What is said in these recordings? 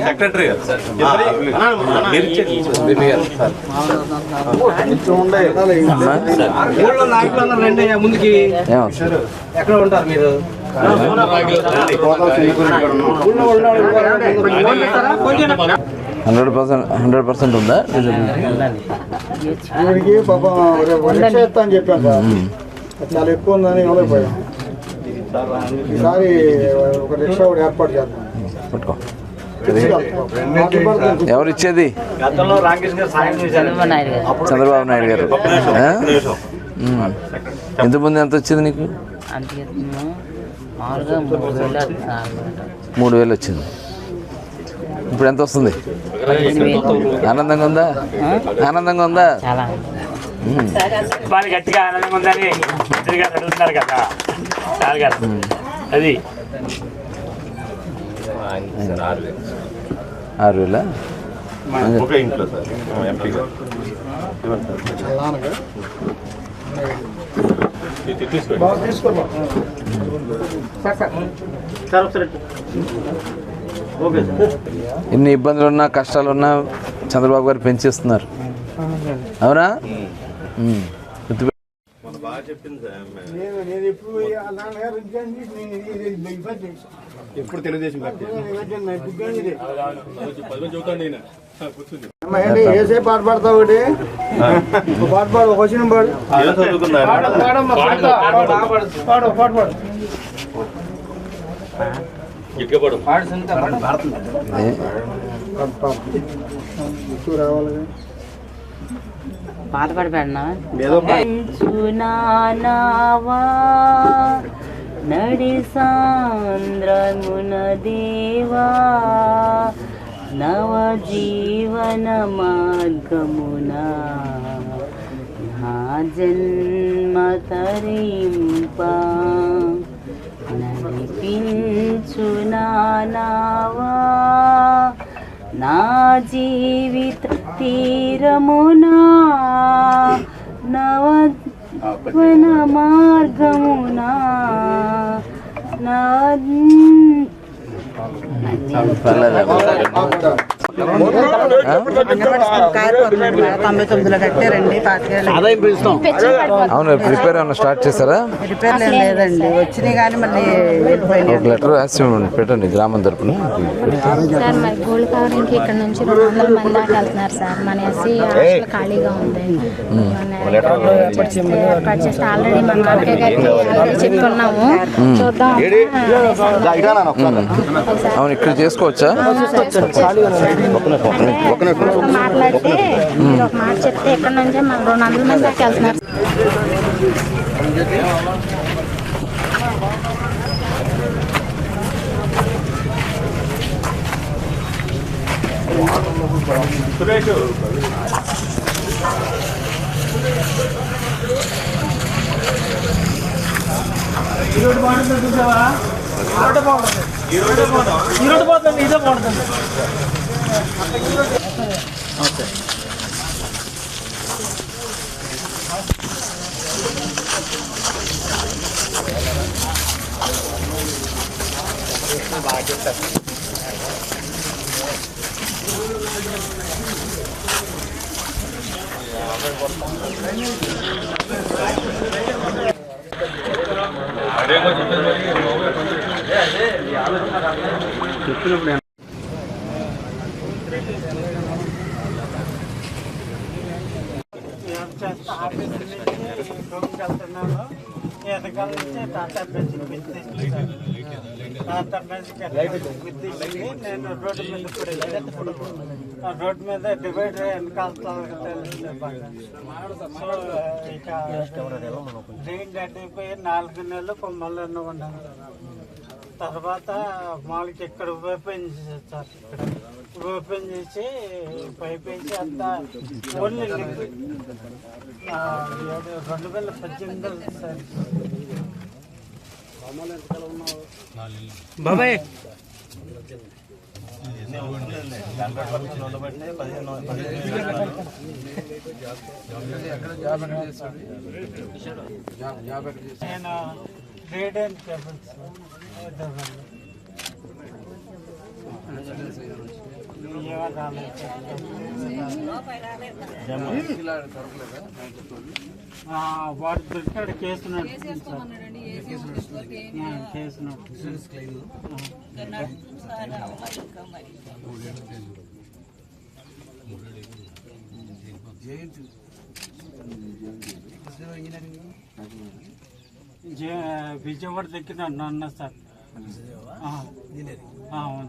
Secretary ఊళ్ళో నాయకులు అన్నారు రండి అయ్యా ముందుకి ఎక్కడ ఉంటారు మీరు ఊళ్ళో ఉన్నవాళ్ళు ఫోన్ చేస్తారా? ఫోన్ చేయండి. హండ్రెడ్ పర్సెంట్ హండ్రెడ్ పర్సెంట్ ఉందా పాపం అని చెప్పాను చాలా ఎక్కువ ఉందని ఇవ్వలేకపోయాం ఈసారి ఒక రిక్షా కూడా ఏర్పాటు చేద్దాం. పట్టుకో. ఎవరు ఇచ్చేది? గతంలో రాకేష్ గారు సాయం చేశారు. చంద్రబాబు నాయుడు గారు? ఉమ్. ఇంతకుముందు ఎంత వచ్చింది నీకు? మూడు వేలు వచ్చింది. ఇప్పుడు ఎంత వస్తుంది? ఆనందంగా ఉందా? ఆనందంగా ఉందా? బాగా గట్టిగా ఆనందంగా ఉందని మంత్రి గారు అడుగుతున్నారు కదా. సార్ గారు అది. ఆరు వేలా ఒక ఇంట్లో సార్ ఎంపీ గారు. ఎన్ని ఇబ్బందులు ఉన్నా కష్టాలు ఉన్నా చంద్రబాబు గారు పెంచేస్తున్నారు. అవునా? ఎప్పుడు తెలుగుదేశం ఏసే పాట పాడతావు ఒకటి? ఒక పాట పాడు ఒక వచ్చిన పాడు. పాడతా. పాడు పాడు పాడు? ఎక్కువ రావాలి పాత పడి పెడనా ఏదో చునానావా నడి సాంద్రమున దేవా నవ జీవన మార్గమున? నా జన్మ తరింప. నడిపించునానావా? నా జీవిత తీరమునా? నవన మార్గమునా? నా అవును ప్రిపేర్ ఏమన్నా స్టార్ట్ చేశారా? రిపేర్లు ఏం లేదండి. వచ్చినాయి కానీ మళ్ళీ వెళ్ళిపోయినాయి. ఒక లెటర్ రాసి పెట్టండి గ్రామం తరపున. సార్ మరి గోల్డ్ కవరింగ్కి ఇక్కడ నుంచి రెండు వందల మంది దాకా వెళ్తున్నారు సార్. మన ఎస్సీ హాస్టల్ ఖాళీగా ఉంది. మన ఏర్పాటు చేస్తే ఏర్పాటు చేస్తే ఆల్రెడీ మన కాకే గారికి ఆల్రెడీ చెప్పుకున్నాము చూద్దాం. అవును ఇక్కడ చేసుకోవచ్చా? మాట్లాడితే మీరు ఒక మాట చెప్తే ఇక్కడ నుంచే మన రెండు వందల మంది దాకా వెళ్తున్నారు. సురేష్ ఈరోజు పోతుంది ఇదే బాగుంటుంది. నమస్తే బాగా చెప్తారు చెప్పినప్పుడు ఎదకాల నుంచి టాటా మ్యాజిక్ గుర్తించింది టాటా మ్యాజిక్ గుర్తించింది నేను రోడ్డు మీద ఇప్పుడు ఆ రోడ్డు మీద డివైడర్ వెనకాల తొలగలేదు సో ఇక డ్రైన్ అయిపోయి నాలుగు నెలలు కొమ్మల్లో ఉన్నాను తర్వాత మామూలుగా ఇక్కడ ఓపెన్ చేశారు సార్ ఇక్కడ ఓపెన్ చేసి పైప్ వేసి అంతా ఓన్లీ రెండు వేల పద్దెనిమిది సార్. బాబాయ్. నేను గ్రేడ్ అండ్ కేబుల్స్ హైదరాబాద్ ఏమో రాలేదు ఇలా దొరకలేదా ఆ, వాడు దొరికాడు కేసు నడుస్తుంది సార్ ఆ, కేసు నడుస్తుంది జే- Vijayawada దగ్గర నన్న సార్. ఆ, ఆ, అవును.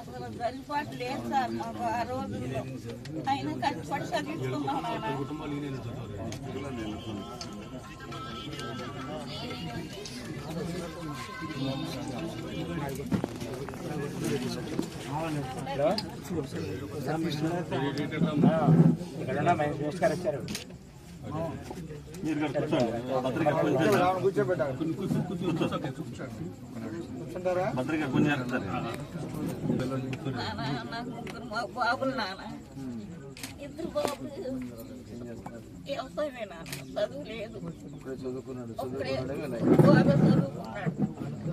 అసలు సరిపాటు లేదు సార్ మాకు ఆ రోజుల్లో. అయినా కష్టపడి చదివించుకున్నాం ఇక్కడ మహేష్ మహేష్ గారు వచ్చారు బాబులు నాన్న ఇద్దరు బాబులు వ్యవసాయమే నాన్న చదువు లేదు చదువుకున్నాడు. చదువుకున్నాడు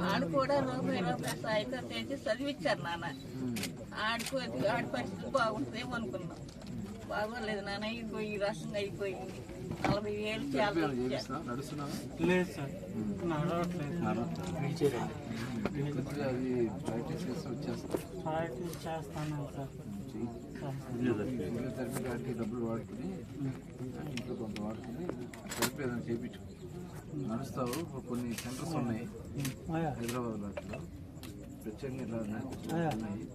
ఆడు కూడా రూపాయి రూపాయి సాయంత్రం చేసి చదివించారు నాన్న. ఆడుకో ఆడి పరిస్థితి బాగుంటుందేమో అనుకున్నాం. బాగోలేదు నాన్న అయిపోయి ఈ రకంగా అయిపోయింది నలభై? నడుస్తున్నావా? లేదు సార్. నడవట్లేదు. ప్రాక్టీస్ చేస్తాను సార్. ఫిజియోథెరపీ డబ్బులు వాడుకుని ఇంట్లో కొంత వాడుకుని థెరపీ ఏదైనా చేయించు నడుస్తావు కొన్ని సెంటర్స్ ఉన్నాయి. హైదరాబాద్ వాటిలో ప్రత్యేకంగా అయ్యా. ఉన్నాయి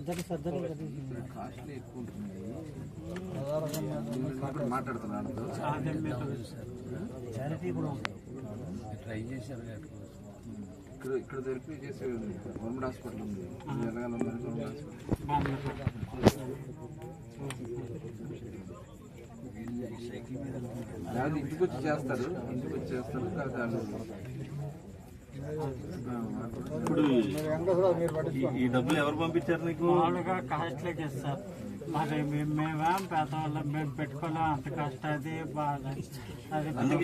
దగ్గరికి వెళ్తే. కాస్ట్లీ ఎక్కువ ఉంటున్నాయి మాట్లాడుతున్నాను అదే మీరు ఇక్కడ ఇక్కడ థెరపీ చేసే గవర్నమెంట్ హాస్పిటల్ ఉంది. Government hospital. ఇంటికి వచ్చి చేస్తారు. ఇంటికి వచ్చి చేస్తారు. కాదు. ఇప్పుడు ఈ- డబ్బులు ఎవరు పంపించారు నీకు? మామూలుగా కాస్ట్లీకి సార్ మరి మేము మేమేం పేదవాళ్ళం మేము పెట్టుకోలేం. అంత కష్టం అది బాధ అది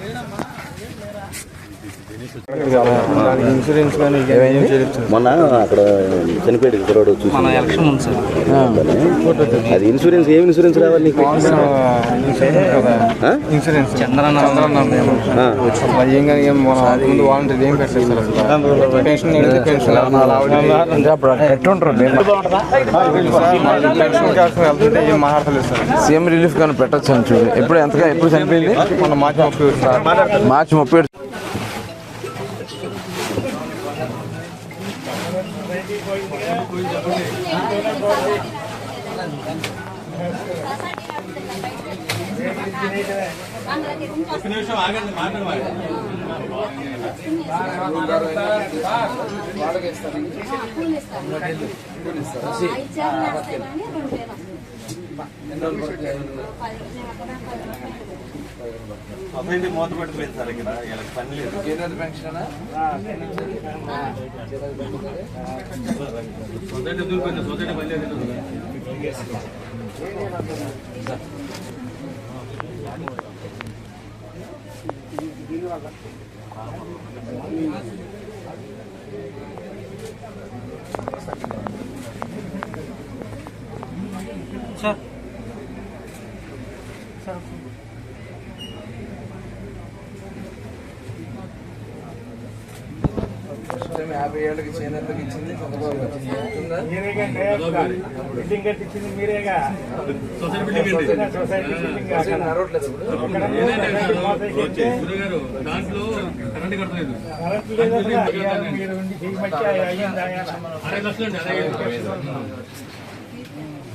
లేదమ్మా ఏం లేరా మొన్న అక్కడ చనిపోయాడు కుర్రాడు చూసి. అది ఇన్సూరెన్స్ ఏం ఇన్సూరెన్స్ రావాలి నీకు? ఆ? ఆ. సీఎం రిలీఫ్ కానీ పెట్టచ్చు అని చూడు. ఎప్పుడు ఎంతగా ఎప్పుడు చనిపోయింది? మార్చి ముప్పై ఏడు ఒక్క నిమిషం ఆగండి మాట్లాడమా అభివృద్ధి మూత పడిపోయింది సార్ ఇక్కడ వీళ్ళకి పని లేదు. సొసైటీ దూరిపోయింది సొసైటీ పని లేదు సార్ ముప్పై ఏళ్ళకి చేనేతకి ఇచ్చింది చంద్రబాబు నడవట్లేదు ఇప్పుడు.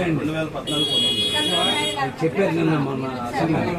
రెండు వేల పద్నాలుగు చెప్పారు నిన్న మొన్న అసెంబ్లీ